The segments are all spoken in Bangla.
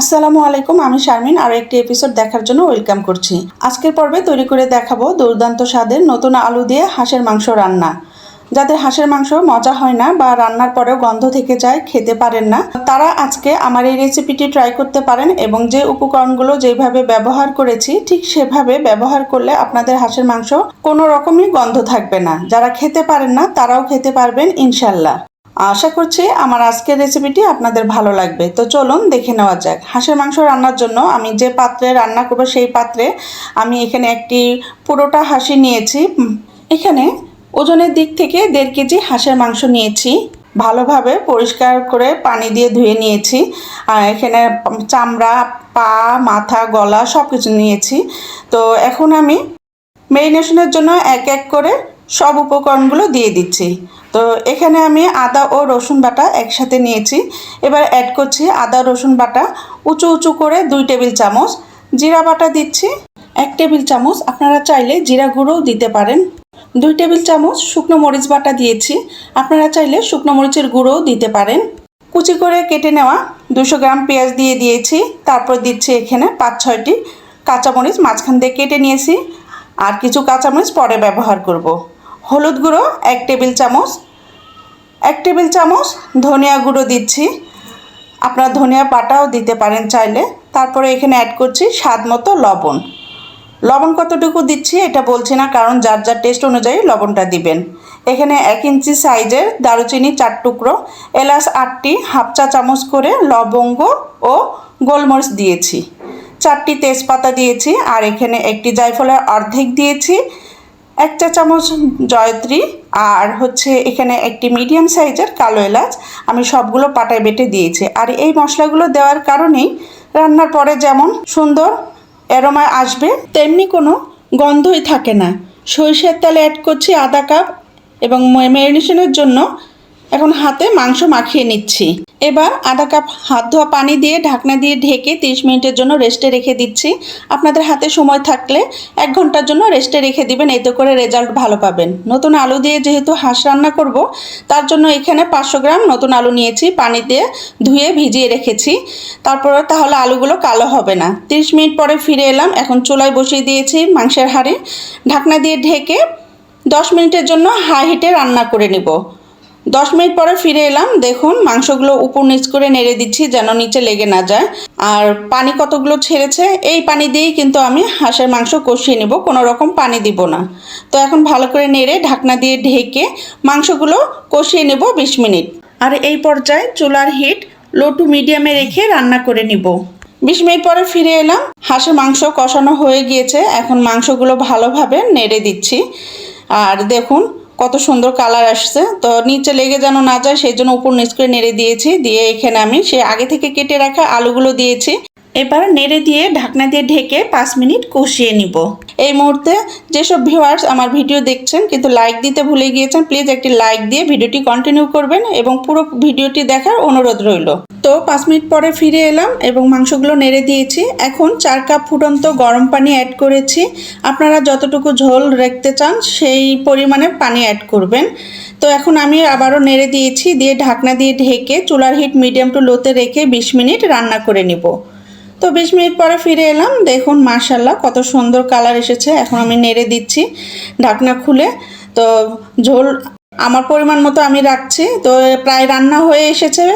আসসালামু আলাইকুম, আমি শারমিন। আরও একটি এপিসোড দেখার জন্য ওয়েলকাম করছি। আজকের পর্বে তৈরি করে দেখাবো দুর্দান্ত স্বাদের নতুন আলু দিয়ে হাঁসের মাংস রান্না। যাদের হাঁসের মাংস মজা হয় না বা রান্নার পরেও গন্ধ থেকে যায়, খেতে পারেন না, তারা আজকে আমার এই রেসিপিটি ট্রাই করতে পারেন এবং যে উপকরণগুলো যেভাবে ব্যবহার করেছি, ঠিক সেভাবে ব্যবহার করলে আপনাদের হাঁসের মাংস কোনো রকমই গন্ধ থাকবে না। যারা খেতে পারেন না, তারাও খেতে পারবেন ইনশাল্লাহ আশা করছি আমার আজকের রেসিপিটি আপনাদের ভালো লাগবে। তো চলুন দেখে নেওয়া যাক। হাঁসের মাংস রান্নার জন্য আমি যে পাত্রে রান্না করব সেই পাত্রে আমি এখানে একটি পুরোটা হাঁসি নিয়েছি। এখানে ওজনের দিক থেকে দেড় কেজি হাঁসের মাংস নিয়েছি। ভালোভাবে পরিষ্কার করে পানি দিয়ে ধুয়ে নিয়েছি। আর এখানে চামড়া, পা, মাথা, গলা সব কিছু নিয়েছি। তো এখন আমি মেরিনেশনের জন্য এক এক করে সব উপকরণগুলো দিয়ে দিচ্ছি। তো এখানে আমি আদা ও রসুন বাটা একসাথে নিয়েছি। এবার অ্যাড করছি আদা, রসুন বাটা। উঁচু উঁচু করে দুই টেবিল চামচ জিরা বাটা দিচ্ছি। এক টেবিল চামচ আপনারা চাইলে জিরা গুঁড়োও দিতে পারেন। দুই টেবিল চামচ শুকনো মরিচ বাটা দিয়েছি। আপনারা চাইলে শুকনো মরিচের গুঁড়োও দিতে পারেন। কুচি করে কেটে নেওয়া দুশো গ্রাম পেঁয়াজ দিয়ে দিয়েছি। তারপর দিচ্ছি এখানে পাঁচ, ছয়টি কাঁচামরিচ মাঝখান দিয়ে কেটে নিয়েছি। আর কিছু কাঁচামরিচ পরে ব্যবহার করব। হলুদ গুঁড়ো, এক টেবিল চামচ। এক টেবিল চামচ ধনিয়া গুঁড়ো দিচ্ছি। আপনারা ধনিয়া পাটাও দিতে পারেন চাইলে। তারপরে এখানে অ্যাড করছি স্বাদ মতো লবণ। লবণ কতটুকু দিচ্ছি এটা বলছি না, কারণ যার যার টেস্ট অনুযায়ী লবণটা দিবেন। এখানে এক ইঞ্চি সাইজের দারুচিনি চার টুকরো, এলাচ আটটি, হাফ চা চামচ করে লবঙ্গ ও গোলমরিচ দিয়েছি। চারটি তেজপাতা দিয়েছি, আর এখানে একটি জায়ফলের অর্ধেক দিয়েছি। এক চা চামচ জয়ত্রী আর হচ্ছে এখানে একটি মিডিয়াম সাইজের কালো এলাচ আমি সবগুলো পাটায় বেটে দিয়েছি। আর এই মশলাগুলো দেওয়ার কারণেই রান্নার পরে যেমন সুন্দর অ্যারোমা আসবে, তেমনি কোনো গন্ধই থাকে না। সরিষার তেলে অ্যাড করছি আধা কাপ এবং ম্যারিনেশনের জন্য এখন হাতে মাংস মাখিয়ে নিচ্ছি। এবার আধা কাপ হাত ধোয়া পানি দিয়ে ঢাকনা দিয়ে ঢেকে 30 মিনিটের জন্য রেস্টে রেখে দিচ্ছি। আপনাদের হাতে সময় থাকলে এক ঘণ্টার জন্য রেস্টে রেখে দিবেন, এতে করে রেজাল্ট ভালো পাবেন। নতুন আলু দিয়ে যেহেতু হাঁস রান্না করব, তার জন্য এখানে পাঁচশো গ্রাম নতুন আলু নিয়েছি, পানি দিয়ে ধুয়ে ভিজিয়ে রেখেছি। তারপরে তাহলে আলুগুলো কালো হবে না। 30 মিনিট পরে ফিরে এলাম, এখন চুলায় বসিয়ে দিয়েছি মাংসের হাঁড়ি। ঢাকনা দিয়ে ঢেকে দশ মিনিটের জন্য হাই হিটে রান্না করে নিব। দশ মিনিট পরে ফিরে এলাম। দেখুন, মাংসগুলো উপর নিচ করে নেড়ে দিচ্ছি যেন নিচে লেগে না যায়। আর পানি কতগুলো ছেড়েছে, এই পানি দিয়েই কিন্তু আমি হাঁসের মাংস কষিয়ে নেব, কোনো রকম পানি দিব না। তো এখন ভালো করে নেড়ে ঢাকনা দিয়ে ঢেকে মাংসগুলো কষিয়ে নেব বিশ মিনিট। আর এই পর্যায়ে চুলার হিট লো টু মিডিয়ামে রেখে রান্না করে নিব। বিশ মিনিট পরে ফিরে এলাম। হাঁসের মাংস কষানো হয়ে গিয়েছে। এখন মাংসগুলো ভালোভাবে নেড়ে দিচ্ছি। আর দেখুন কত সুন্দর কালার আসছে। তো নিচে লেগে যেন না যায়, সেই জন্য উপর নিচ করে নেড়ে দিয়েছি। দিয়ে এখানে আমি সে আগে থেকে কেটে রাখা আলুগুলো দিয়েছি। এবার নেড়ে দিয়ে ঢাকনা দিয়ে ঢেকে পাঁচ মিনিট কষিয়ে নিব। এই মুহূর্তে যেসব ভিউয়ার্স আমার ভিডিও দেখছেন, কিন্তু লাইক দিতে ভুলে গিয়েছেন প্লিজ একটি লাইক দিয়ে ভিডিওটি কন্টিনিউ করবেন এবং পুরো ভিডিওটি দেখার অনুরোধ রইল। তো পাঁচ মিনিট পরে ফিরে এলাম এবং মাংসগুলো নেড়ে দিয়েছি। এখন চার কাপ ফুটন্ত গরম পানি অ্যাড করেছি। আপনারা যতটুকু ঝোল রাখতে চান, সেই পরিমাণে পানি অ্যাড করবেন। তো এখন আমি আবারও নেড়ে দিয়েছি, দিয়ে ঢাকনা দিয়ে ঢেকে চুলার হিট মিডিয়াম টু লোতে রেখে বিশ মিনিট রান্না করে নিব। তো বিশ মিনিট পরে ফিরে এলাম। দেখুন মার্শাল্লাহ কত সুন্দর কালার এসেছে। এখন আমি নেড়ে দিচ্ছি ঢাকনা খুলে। তো ঝোল আমার পরিমাণ মতো আমি রাখছি, তো প্রায় রান্না হয়ে এসেছে।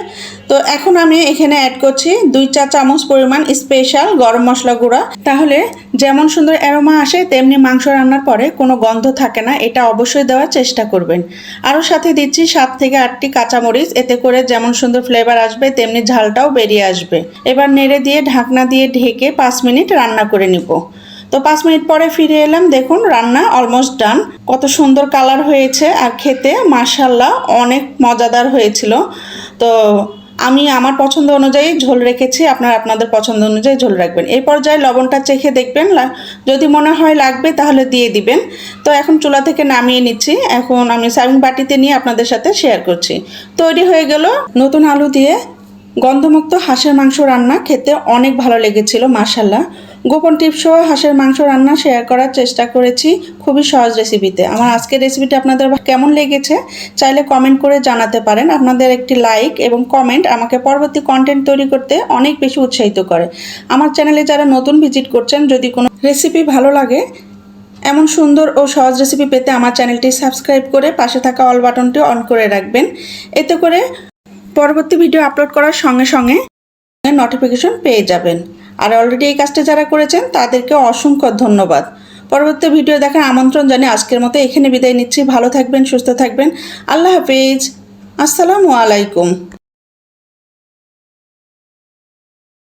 তো এখন আমি এখানে অ্যাড করছি দুই চা চামচ পরিমাণ স্পেশাল গরম মশলা গুঁড়া। তাহলে যেমন সুন্দর অ্যারোমা আসে, তেমনি মাংস রান্নার পরে কোনো গন্ধ থাকে না, এটা অবশ্যই দেওয়ার চেষ্টা করবেন। আরও সাথে দিচ্ছি সাত থেকে আটটি কাঁচামরিচ, এতে করে যেমন সুন্দর ফ্লেভার আসবে, তেমনি ঝালটাও বেরিয়ে আসবে। এবার নেড়ে দিয়ে ঢাকনা দিয়ে ঢেকে পাঁচ মিনিট রান্না করে নিব। তো পাঁচ মিনিট পরে ফিরে এলাম। দেখুন, রান্না অলমোস্ট ডান কত সুন্দর কালার হয়েছে আর খেতে মার্শাল্লাহ অনেক মজাদার হয়েছিল। তো আমি আমার পছন্দ অনুযায়ী ঝোল রেখেছি, আপনারা আপনাদের পছন্দ অনুযায়ী ঝোল রাখবেন। এই পর্যায়ে লবণটা চেখে দেখবেন যদি মনে হয় লাগবে তাহলে দিয়ে দিবেন। তো এখন চুলা থেকে নামিয়ে নিচ্ছি। এখন আমি সার্ভিং বাটিতে নিয়ে আপনাদের সাথে শেয়ার করছি। তৈরি হয়ে গেল নতুন আলু দিয়ে গন্ধমুক্ত হাঁসের মাংস রান্না। খেতে অনেক ভালো লেগেছিল মার্শাল্লাহ গোপন টিপস সহ হাঁসের মাংস রান্না শেয়ার করার চেষ্টা করেছি খুবই সহজ রেসিপিতে আমার আজকের রেসিপিটা আপনাদের কেমন লেগেছে চাইলে কমেন্ট করে জানাতে পারেন। আপনাদের একটি লাইক এবং কমেন্ট আমাকে পরবর্তী কন্টেন্ট তৈরি করতে অনেক বেশি উৎসাহিত করে। আমার চ্যানেলে যারা নতুন ভিজিট করছেন, যদি কোনো রেসিপি ভালো লাগে, এমন সুন্দর ও সহজ রেসিপি পেতে আমার চ্যানেলটি সাবস্ক্রাইব করে পাশে থাকা অল বাটনটি অন করে রাখবেন। এতে করে পরবর্তী ভিডিও আপলোড করার সঙ্গে সঙ্গে নোটিফিকেশন পেয়ে যাবেন। আর অলরেডি এই কাজটা যারা করেছেন, তাদেরকে অসংখ্য ধন্যবাদ। পরবর্তী ভিডিও দেখার আমন্ত্রণ জানিয়ে আজকের মতো এখানে বিদায় নিচ্ছি। ভালো থাকবেন, সুস্থ থাকবেন। আল্লাহ হাফিজ। আসসালামু আলাইকুম।